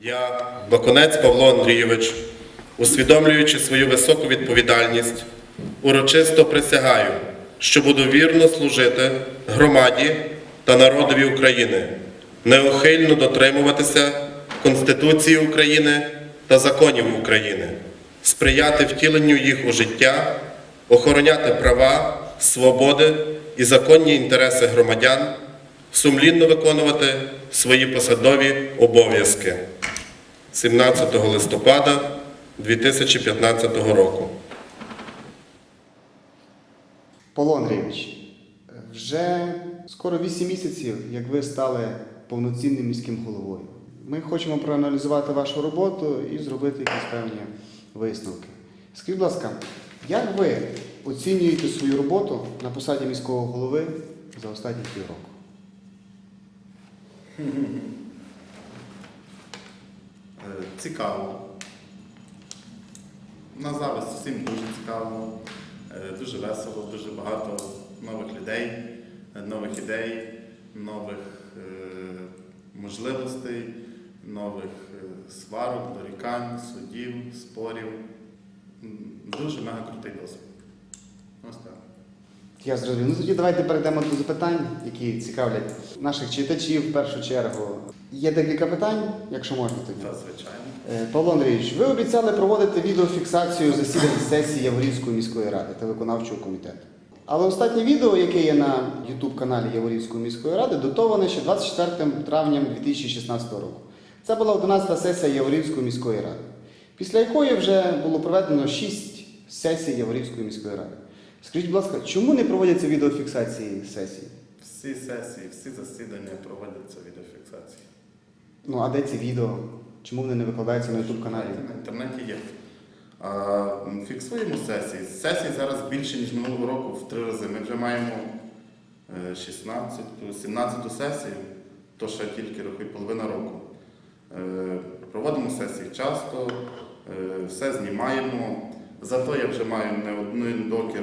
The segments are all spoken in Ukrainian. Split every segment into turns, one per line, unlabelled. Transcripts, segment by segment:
Я, Баконець Павло Андрійович, усвідомлюючи свою високу відповідальність, урочисто присягаю, що буду вірно служити громаді та народові України, неухильно дотримуватися Конституції України та законів України, сприяти втіленню їх у життя, охороняти права, свободи і законні інтереси громадян, сумлінно виконувати свої посадові обов'язки. 17 листопада 2015 року.
Павло Андрійович, вже скоро 8 місяців, як ви стали повноцінним міським головою. Ми хочемо проаналізувати вашу роботу і зробити якісь певні висновки. Скажіть, будь ласка, як ви оцінюєте свою роботу на посаді міського голови за останні півроку?
Е, Цікаво. На зараз всім дуже цікаво, е, дуже весело, дуже багато нових людей, е, нових ідей, нових можливостей, нових сварок, дорікань, судів, спорів. Дуже мега крутий досвід. Ось так.
Я зрозумів. Ну тоді давайте перейдемо до запитань, які цікавлять наших читачів в першу чергу. Є декілька питань, якщо можна тоді.
Та звичайно.
Е, Павло Андрійович, ви обіцяли проводити відеофіксацію засідань сесії Яворівської міської ради та виконавчого комітету. Але останнє відео, яке є на YouTube-каналі Яворівської міської ради, датоване ще 24 травня 2016 року. Це була 11-та сесія Яворівської міської ради, після якої вже було проведено 6 сесій Яворівської міської ради. Скажіть, будь ласка, чому не проводяться відеофіксації сесії?
Всі сесії, всі засідання проводяться відеофіксації.
Ну а де ці відео? Чому вони не викладаються на YouTube каналі?
На інтернеті є. А, фіксуємо сесії. Сесій зараз більше, ніж минулого року в три рази. Ми вже маємо е, 16, 17 сесію, то ще тільки рахуй половина року. Е, Проводимо сесії часто, е, все знімаємо. Зато я вже маю не один докір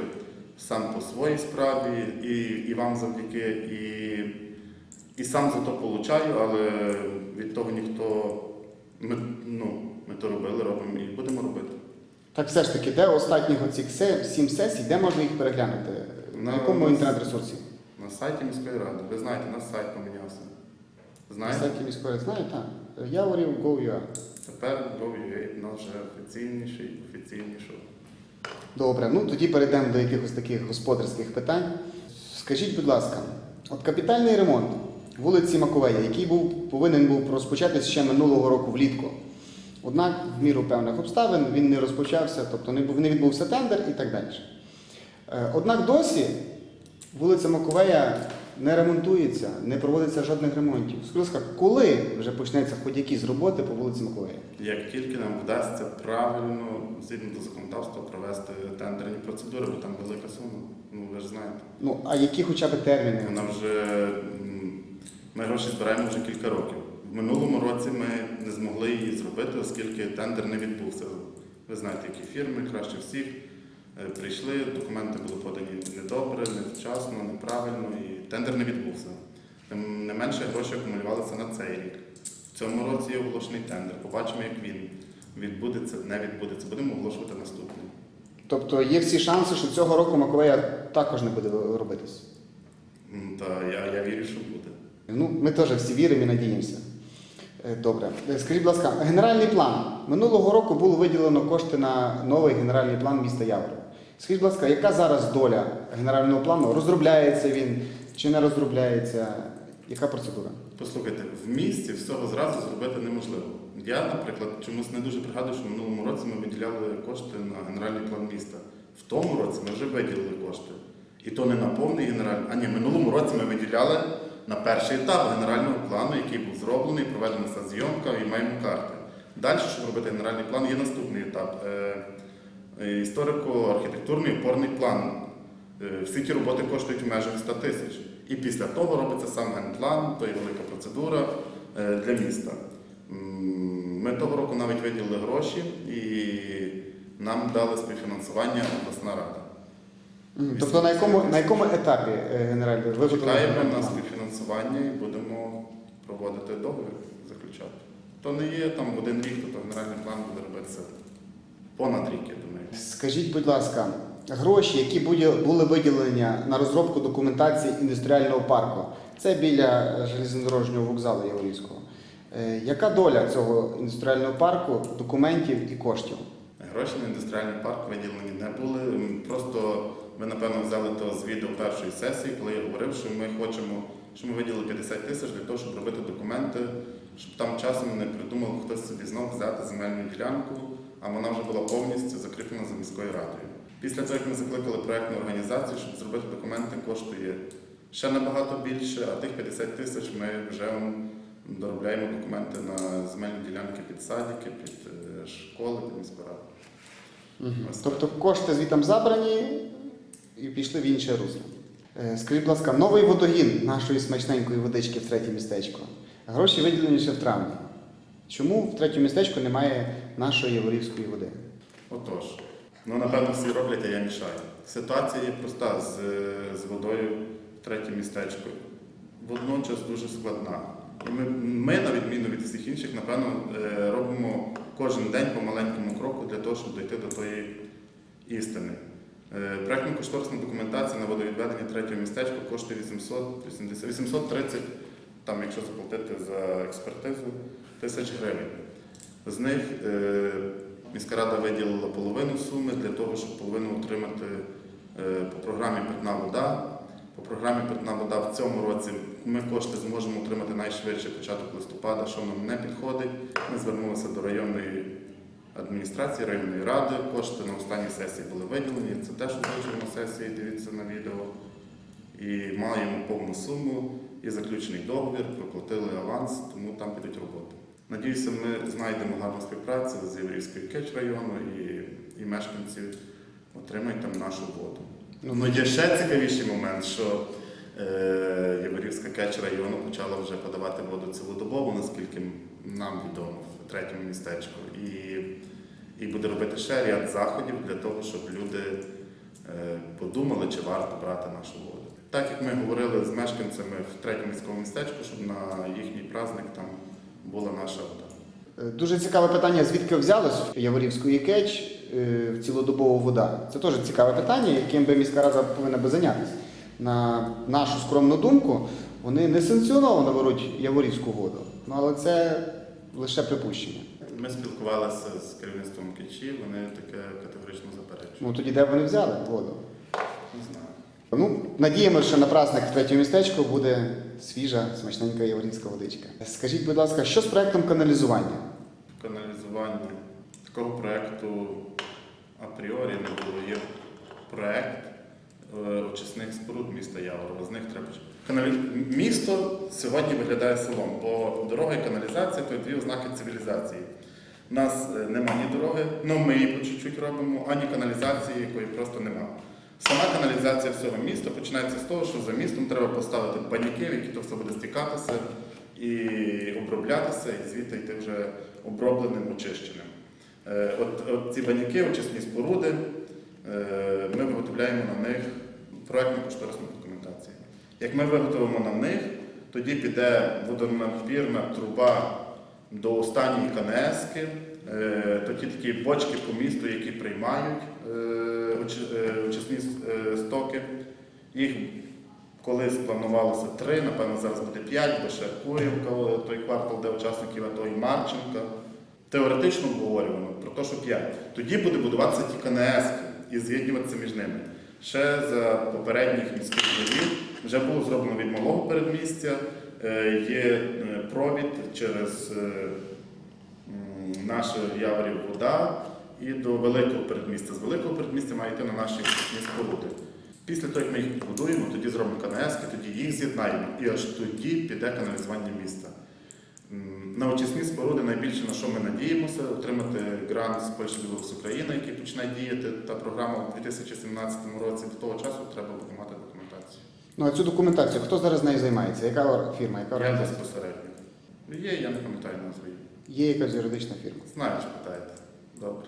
сам по своїй справі, і, і вам завдяки, і, і сам за то получаю, але від того ніхто. Ми, ну, ми то робили, робимо і будемо робити.
Так все ж таки, де останніх оцих сім сесій, де можна їх переглянути? На
На-
якому інтернет-ресурсі?
На сайті міської ради. Ви знаєте, наш сайт помінявся.
На сайті міської ради, знаю, так. Яворів Go.ua.
Тепер Go.ua наш вже офіційніший, офіційніший.
Добре, ну тоді перейдемо до якихось таких господарських питань. Скажіть, будь ласка, от капітальний ремонт вулиці Маковея, який був повинен був розпочатися ще минулого року влітку. Однак, в міру певних обставин він не розпочався, тобто не був- не відбувся тендер і так далі. Е, Однак досі вулиця Маковея не ремонтується, не проводиться жодних ремонтів. Скажіть, коли вже почнеться хоч якісь роботи по вулиці Маковея?
Як тільки нам вдасться правильно, згідно до законодавства, провести тендерні процедури, бо там велика сума, ну ви ж знаєте.
Ну, а які хоча б терміни?
Вона вже ми гроші збираємо вже кілька років. В минулому році ми не змогли її зробити, оскільки тендер не відбувся. Ви знаєте, які фірми краще всіх прийшли, документи були подані недобре, невчасно, неправильно, і тендер не відбувся. Тим не менше гроші акумулювалися на цей рік. В цьому році є оголошений тендер. Побачимо, як він відбудеться, не відбудеться. Будемо оголошувати наступний.
Тобто є всі шанси, що цього року Маковея також не буде робитись.
Та я, я вірю, що буде.
Ну, ми теж всі віримо і надіємося. Е, Добре. Е, Скажіть, будь ласка, генеральний план. Минулого року було виділено кошти на новий генеральний план міста Яворів. Скажіть, будь ласка, яка зараз доля генерального плану? Розробляється він чи не розробляється? Яка процедура?
Послухайте, в місті всього зразу зробити неможливо. Я, наприклад, чомусь не дуже пригадую, що в минулому році ми виділяли кошти на генеральний план міста. В тому році ми вже виділили кошти. І то не на повний генеральний. А ні, минулому році ми виділяли на перший етап генерального плану, який був зроблений, проведена зйомка і маємо карти. Далі, щоб робити генеральний план, є наступний етап. Е, Історико-архітектурний опорний план. Е, Всі ті роботи коштують в межах 100 тисяч. І після того робиться сам генплан, то є велика процедура е, для міста. Ми того року навіть виділили гроші і нам дали співфінансування обласна рада.
Тобто на якому, на якому етапі генеральний ви
Чекаємо на співфінансування і будемо проводити договір, заключати. То не є там один рік, то генеральний план буде робитися понад рік, я думаю.
Скажіть, будь ласка, гроші, які були виділені на розробку документації індустріального парку, це біля железнодорожнього вокзалу Яворівського. Е, Яка доля цього індустріального парку, документів і коштів?
Гроші на індустріальний парк виділені не були. Просто ми, напевно, взяли то з відео першої сесії, коли я говорив, що ми хочемо, що ми виділили 50 тисяч для того, щоб робити документи, щоб там часом не придумав хтось собі знов взяти земельну ділянку, а вона вже була повністю закріплена за міською радою. Після того, як ми закликали проєктну організацію, щоб зробити документи, коштує ще набагато більше, а тих 50 тисяч ми вже доробляємо документи на земельні ділянки під садики, під е, школи, під міську раду. Так.
Тобто кошти звітом забрані і пішли в інше русло. Е, Скажіть, будь ласка, новий водогін нашої смачненької водички в третє містечко. Гроші виділені ще в травні. Чому в третьому містечку немає нашої яворівської води?
Отож, ну напевно всі роблять, а я мішаю. Ситуація є проста з, з водою в третє містечко. Водночас дуже складна. І ми, ми, на відміну від всіх інших, напевно, е, робимо кожен день по маленькому кроку для того, щоб дойти до тої істини. Е, Проектно-кошторисна документація на водовідведення третього містечка коштує 880, 830, там, якщо заплатити за експертизу, тисяч гривень. З них е, міська рада виділила половину суми для того, щоб половину отримати е, по програмі Питна вода. По програмі Питна вода в цьому році ми кошти зможемо отримати найшвидше початок листопада, що нам не підходить. Ми звернулися до районної адміністрації, районної ради. Кошти на останній сесії були виділені. Це теж на сесії, дивіться на відео. І маємо повну суму і заключений договір, проплатили аванс, тому там підуть роботи. Надіюся, ми знайдемо гарну співпрацю з Єврейською Кеч району і, і мешканці отримають там нашу воду. Ну, є ще цікавіший момент, що е, Єврейська Кеч району почала вже подавати воду цілодобово, наскільки нам відомо, в третьому містечку. І, і буде робити ще ряд заходів для того, щоб люди е, подумали, чи варто брати нашу воду. Так як ми говорили з мешканцями в третьому міському містечку, щоб на їхній праздник там була наша вода.
Е, Дуже цікаве питання, звідки взялось Яворівської кетч е, в цілодобова вода. Це теж цікаве питання, яким би міська рада повинна би зайнятися. На нашу скромну думку, вони несанкціоновано беруть Яворівську воду. Ну але це лише припущення.
Ми спілкувалися з керівництвом Кичі, вони таке категорично заперечують.
Ну тоді де вони взяли воду?
Не.
Ну, надіємося, що на праздник в третьому містечку буде свіжа, смачненька яворівська водичка. Скажіть, будь ласка, що з проектом каналізування?
В каналізуванні такого проєкту апріорі не було. Є проєкт е, очисних споруд міста Яворова. З них треба. Каналі... Місто сьогодні виглядає селом, бо дорога і каналізація то дві ознаки цивілізації. У нас е, нема ні дороги, ну ми її по чуть-чуть робимо, ані каналізації, якої просто нема. Сама каналізація всього міста починається з того, що за містом треба поставити баняки, в які то все буде стікатися і оброблятися, і звідти йти вже обробленим, очищеним. Е, От, от ці баняки, очисні споруди, е, ми виготовляємо на них проєктну кошторисну документацію. Як ми виготовимо на них, тоді піде водонапірна труба до останньої КНСки, е, то ті такі бочки по місту, які приймають очисні е, стоки. Їх колись планувалося три, напевно, зараз буде п'ять, бо ще Курівка, той квартал, де учасників АТО і Марченка. Теоретично обговорювано про те, що п'ять. Тоді буде будуватися ті КНС і з'єднуватися між ними. Ще за попередніх міських голів вже було зроблено від малого передмістя, е, є е, провід через е, наше Яворів вода і до великого передмістя. З великого передмістя має йти на наші споруди. Після того, як ми їх побудуємо, тоді зробимо КНС, тоді їх з'єднаємо, і аж тоді піде каналізування міста. На очисні споруди найбільше на що ми надіємося, отримати грант з Польщі Білорус Україна, який почне діяти, та програма у 2017 році. До того часу треба буде мати документацію.
Ну а цю документацію, хто зараз нею займається? Яка фірма, яка
Я безпосередньо. Є, я не пам'ятаю назви.
Є якась юридична фірма.
Знаю, що питаєте. Добре.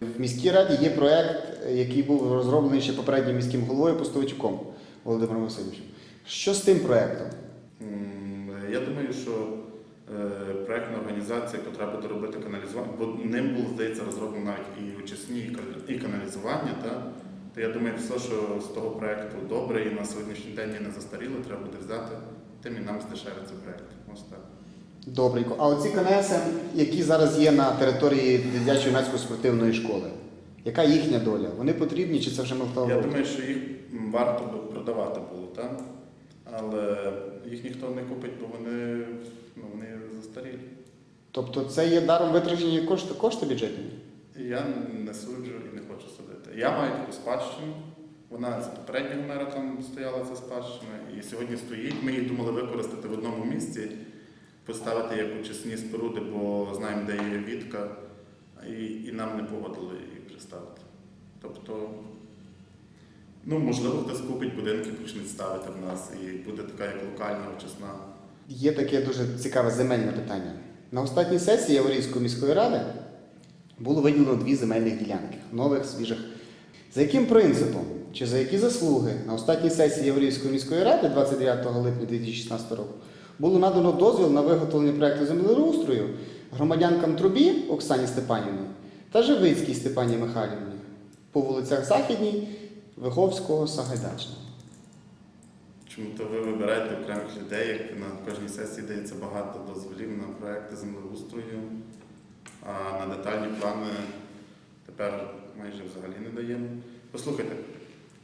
В міській раді є проект, який був розроблений ще попереднім міським головою Постовичуком Володимиром Васильовичем. Що з тим проектом?
Я думаю, що е, проектна організація, яка буде робити каналізування, бо ним було, здається, розроблено навіть і очисні, і каналізування. Та? То я думаю, все, що з того проекту добре і на сьогоднішній день не застаріло, треба буде взяти, тим і нам здешевиться проект. Ось так.
Добренько. А оці КНС, які зараз є на території дитячої юнацької спортивної школи, яка їхня доля? Вони потрібні чи це вже ми
Я думаю, що їх варто би продавати було, так? але їх ніхто не купить, бо вони, ну, вони застарілі.
Тобто це є даром витрачені кошти, кошти бюджетні?
Я не суджу і не хочу судити. Я маю таку спадщину. Вона з попереднього мера там стояла ця спадщина, і сьогодні стоїть. Ми її думали використати в одному місці, поставити як очисні споруди, бо знаємо, де є відка, і, і нам не погодили її приставити. Тобто, ну можливо, хтось купить будинки, почне ставити в нас, і буде така як локальна очисна.
Є таке дуже цікаве земельне питання. На останній сесії Яворівської міської ради було виділено дві земельних ділянки, нових, свіжих. За яким принципом чи за які заслуги на останній сесії Яворівської міської ради 29 липня 2016 року було надано дозвіл на виготовлення проекту землеустрою громадянкам Трубі Оксані Степанівні та Живицькій Степані Михайлівні по вулицях Західній, Виховського, Сагайдачного.
Чому то ви вибираєте окремих людей, як на кожній сесії дається багато дозволів на проекти землеустрою, а на детальні плани тепер майже взагалі не даємо. Послухайте,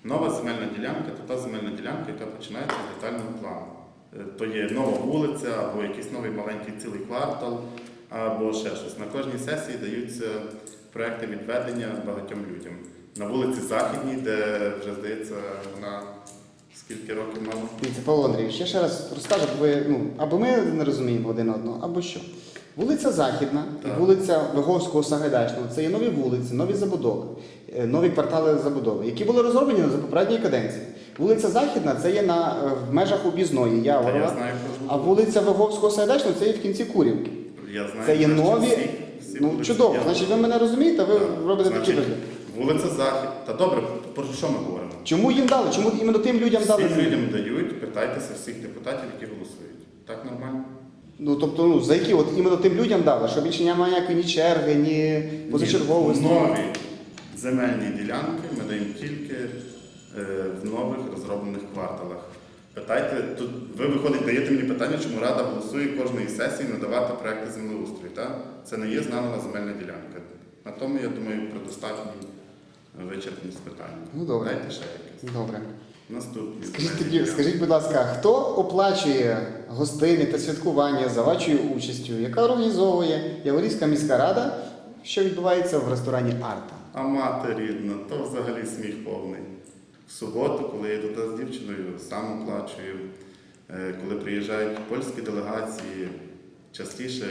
нова земельна ділянка це та земельна ділянка, яка починається з детального плану. Е, То є нова вулиця, або якийсь новий маленький цілий квартал, або ще щось. На кожній сесії даються проекти відведення багатьом людям. На вулиці Західній, де вже здається, вона скільки років мала.
Дивіться, Павло Андрійович, я ще раз розкажу, бо ви, ну, або ми не розуміємо один одного, або що. Вулиця Західна і вулиця Виговського Сагайдачного це є нові вулиці, нові забудови, е, нові квартали забудови, які були розроблені за попередньої каденції. Вулиця Західна це є на, е, в межах об'їзної
Та я
Яворова,
знаю
а вулиця Виговського Сагайдачного це є в кінці Курівки.
Я знаю,
Це є
що
нові.
всі- всі
Ну
вулиці
чудово,
є.
значить ви мене розумієте, ви
Так.
робите такі
Значить,
вигляд.
Вулиця Захід. Та добре, про що ми говоримо?
Чому їм дали? Чому іменно тим людям дали?
Всім
землю?
людям дають, питайтеся всіх депутатів, які голосують. Так нормально?
Ну тобто, ну за які от іменно тим людям дали, що більше немає ніякої ні черги, ні позачерговості.
Нові земельні ділянки ми даємо тільки в нових розроблених кварталах. Питайте, тут ви виходить, даєте мені питання, чому Рада голосує кожної сесії надавати проекти землеустрою. Так? Це не є знана земельна ділянка. На тому, я думаю, предостатній вичерпність питання.
Ну, добре.
Дайте ще якесь.
Добре.
Наступні.
Скажіть тоді, скажіть, будь ласка, хто оплачує гостини та святкування за вашою участю, яка організовує Яворівська міська рада, що відбувається в ресторані Арта?
А мати рідна, то взагалі сміх повний. В суботу, коли я туди з дівчиною, сам оплачую. Е, Коли приїжджають польські делегації, частіше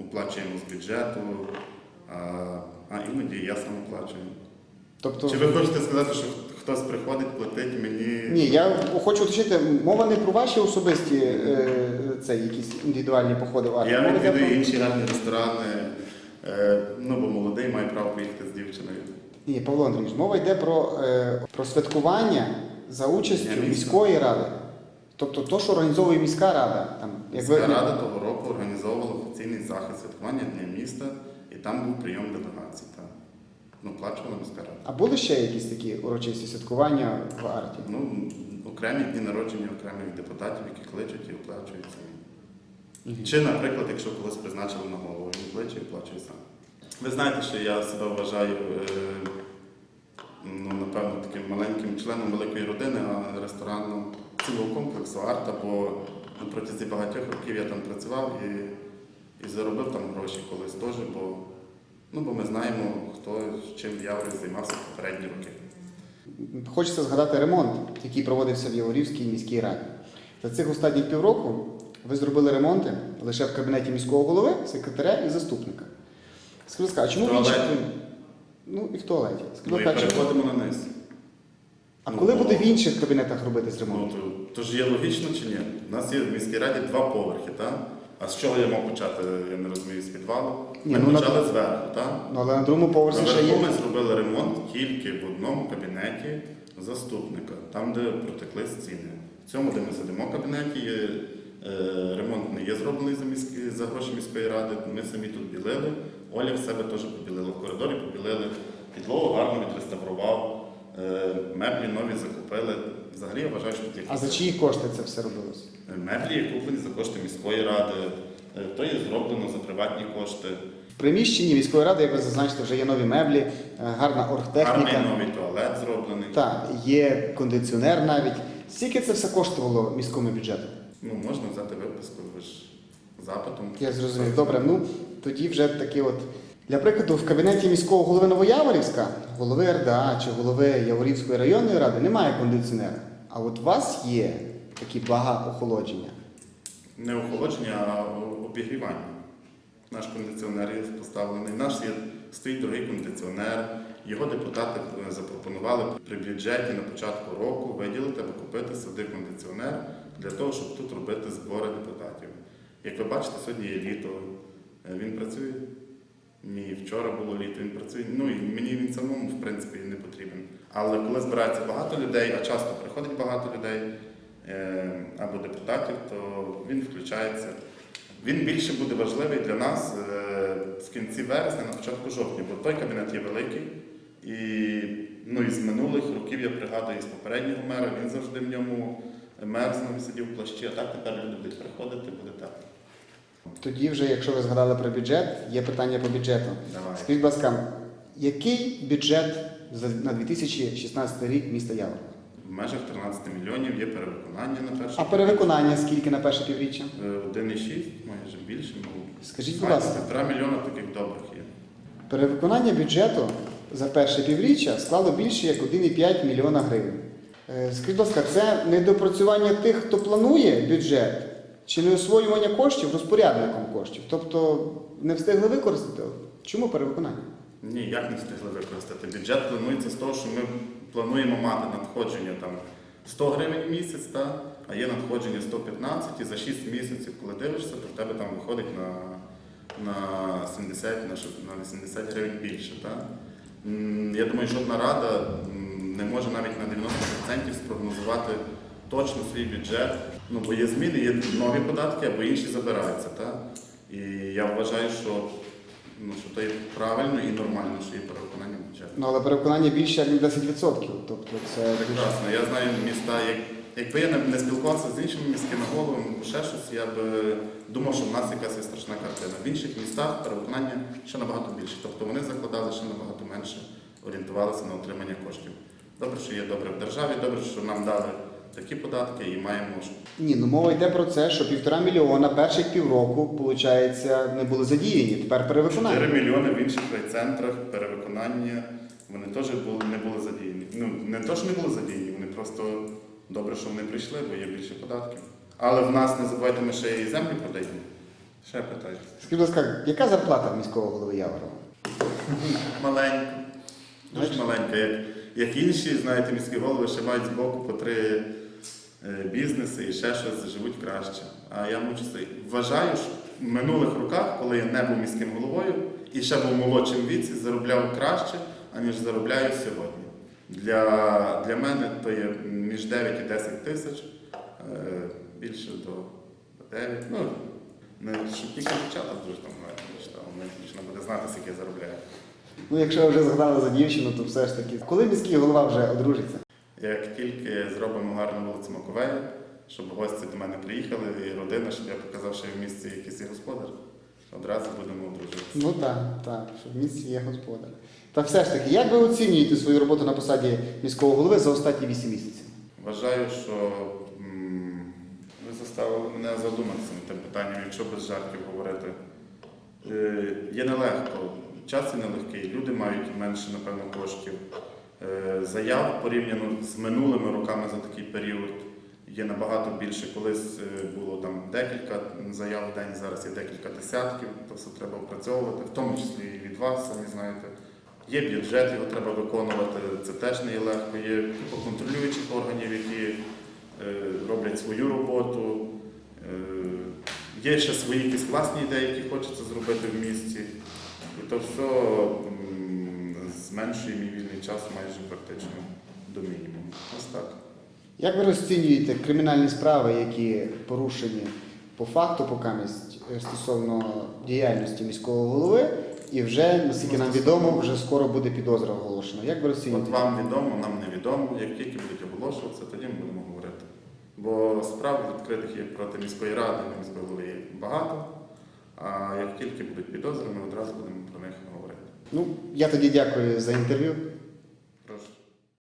оплачуємо з бюджету, а, а іноді я сам оплачую.
Тобто,
Чи ви хочете сказати, що хтось приходить, платить мені?
ні, я хочу уточнити, мова не про ваші особисті е, це якісь індивідуальні походи в Арта.
Я відвідую інші гарні ресторани, е, ну бо молодий має право поїхати з дівчиною.
Ні, Павло Андрійович, мова йде про, е, про святкування за участю
Я міська.
міської ради. Тобто то, що організовує міська рада. Там, ви-
Міська рада того року організовувала офіційний захід святкування Дня міста, і там був прийом делегацій. Ну, плачувала міська рада.
А були ще якісь такі урочисті святкування в Арті?
Ну, окремі дні народження окремих депутатів, які кличуть і оплачують самі. Чи, наприклад, якщо когось призначили на голову, він кличе і оплачує сам. Ви знаєте, що я себе вважаю, е, ну, напевно, таким маленьким членом великої родини, а ресторанного цілого комплексу арта, бо протязі багатьох років я там працював і, і заробив там гроші колись теж, бо, ну, бо ми знаємо, хто чим в займався в попередні роки.
Хочеться згадати ремонт, який проводився в Яворівській міській раді. За цих останніх півроку ви зробили ремонти лише в кабінеті міського голови, секретаря і заступника. Скажіть, а чому в
В
інших? Ну і в туалеті. Скажіть,
Ну і
чому-
переходимо на низ.
А
Ну,
коли буде в інших кабінетах робитись
Ну,
ремонт?
то, то ж є логічно чи ні? У нас є в міській раді два поверхи, так? А з чого я мав почати, я не розумію, з підвалу?
Ні,
Ми
ну, на-
почали зверху, так?
Ну, але на другому поверсі ще
Наверху
є.
ми зробили ремонт тільки в одному кабінеті заступника, там, де протекли стіни. В цьому, де ми сидимо в кабінеті, є Е, Ремонт не є зроблений за, міські, за гроші міської ради. Ми самі тут білили. Оля в себе теж побілила. В коридорі побілили. Підлогу гарно відреставрував. Е, Меблі нові закупили. Взагалі я вважаю, що тут
А за чиї кошти це все робилось?
Меблі куплені за кошти міської ради. Е, То є зроблено за приватні кошти.
В приміщенні міської ради, як ви зазначите, вже є нові меблі, е, гарна
Гарний
оргтехніка.
новий туалет зроблений.
Так, є кондиціонер навіть. Скільки це все коштувало міському бюджету?
Ну, можна взяти виписку, ви ж запитом.
Я зрозумів. Добре, ну тоді вже такі от. Для прикладу, в кабінеті міського голови Новояворівська, голови РДА чи голови Яворівської районної ради немає кондиціонера. А от у вас є такі блага охолодження.
Не охолодження, а обігрівання. Наш кондиціонер є поставлений. Наш є стоїть дорогий кондиціонер. Його депутати е, запропонували при бюджеті на початку року виділити або купити сюди кондиціонер для того, щоб тут робити збори депутатів. Як ви бачите, сьогодні є літо. Е, Він працює. Ні, вчора було літо, він працює. Ну і мені він самому, в принципі, не потрібен. Але коли збирається багато людей, а часто приходить багато людей е, або депутатів, то він включається. Він більше буде важливий для нас е, з кінці вересня, на початку жовтня, бо той кабінет є великий. І ну, із минулих років я пригадую з попереднього мера, він завжди в ньому мерзнув, сидів в плащі, а так тепер люди будуть приходити, буде тепло.
Тоді вже, якщо ви згадали про бюджет, є питання по бюджету.
Давай.
Скажіть, будь ласка, який бюджет на 2016 рік міста Яворова?
В межах 13 мільйонів є перевиконання на перше.
А перевиконання скільки на перше півріччя?
Е, 1,6, майже більше. Ну,
Скажіть, будь ласка.
Півтора мільйона таких добрих є.
Перевиконання бюджету за перше півріччя склало більше як 1,5 мільйона гривень. Е, Скажіть, будь ласка, це недопрацювання тих, хто планує бюджет, чи не освоювання коштів розпорядником коштів? Тобто не встигли використати? Чому перевиконання?
Ні, як не встигли використати. Бюджет планується з того, що ми плануємо мати надходження там 100 гривень в місяць, та, а є надходження 115, і за 6 місяців, коли дивишся, то в тебе там виходить на, на 70 на, на 80 гривень більше. Та. Я думаю, жодна рада не може навіть на 90% спрогнозувати точно свій бюджет. Ну, бо є зміни, є нові податки, або інші забираються. Та? І я вважаю, що Ну, що то є правильно і нормально, що є перевиконання бюджету.
Ну, але перевиконання більше як 10%. Тобто це
Прекрасно. Я знаю міста, як, якби я не, спілкувався з іншими міськими головами, ще щось, я б думав, що в нас якась є страшна картина. В інших містах перевиконання ще набагато більше. Тобто вони закладали ще набагато менше, орієнтувалися на отримання коштів. Добре, що є добре в державі, добре, що нам дали такі податки і маємо
Ні, ну мова йде про це, що півтора мільйона перших півроку, виходить, не були задіяні. Тепер
4
перевиконання.
мільйони в інших райцентрах перевиконання. Вони теж були, не були задіяні. Ну, не то, що не були задіяні, вони просто добре, що вони прийшли, бо є більше податків. Але в нас, не забувайте, ми ще і землі продаємо. Ще питаю.
Скажіть, будь ласка, яка зарплата міського голови Яворова?
Маленька. Дуже маленька. Як, як інші, знаєте, міські голови ще мають збоку по три бізнеси і ще щось живуть краще. А я мучуся. Вважаю, що в минулих роках, коли я не був міським головою і ще був в молодшому віці, заробляв краще, аніж заробляю сьогодні. Для, для мене то є між 9 і 10 тисяч, е, більше до 9. Ну, не щоб тільки дівчата дуже там. Дівчина буде знати, скільки я заробляю.
Ну, якщо вже згадали за дівчину, то все ж таки, коли міський голова вже одружиться?
Як тільки зробимо гарну вулицю Маковея, щоб гості до мене приїхали і родина, щоб я показав, що я в місті якийсь є господар, одразу будемо одружуватися.
Ну так, так, що в місті є господар. Та все ж таки, як ви оцінюєте свою роботу на посаді міського голови за останні 8 місяців?
Вважаю, що м, ви заставили мене задуматися над тим питанням, якщо без жартів говорити. Е, Є нелегко, час є нелегкий, люди мають менше, напевно, коштів. Е, Заяв порівняно з минулими роками за такий період є набагато більше. Колись е, було там декілька заяв в день, зараз є декілька десятків, то все треба опрацьовувати, в тому числі і від вас, самі знаєте. Є бюджет, його треба виконувати, це теж не є легко. Є купа контролюючих органів, які е, роблять свою роботу. Є ще свої якісь власні ідеї, які хочеться зробити в місті. І то все зменшує мій вільний час майже практично до мінімуму. Ось так.
Як ви розцінюєте кримінальні справи, які порушені по факту, покамість е, стосовно діяльності міського голови, і вже, наскільки нам відомо, вже скоро буде підозра оголошена. Як ви розцінюєте?
От вам відомо, нам не відомо. Як тільки будуть оголошуватися, тоді ми будемо говорити. Бо справ відкритих є проти міської ради, міської голови є багато. А як тільки будуть підозри, ми одразу будемо про них говорити.
Ну, я тоді дякую за інтерв'ю.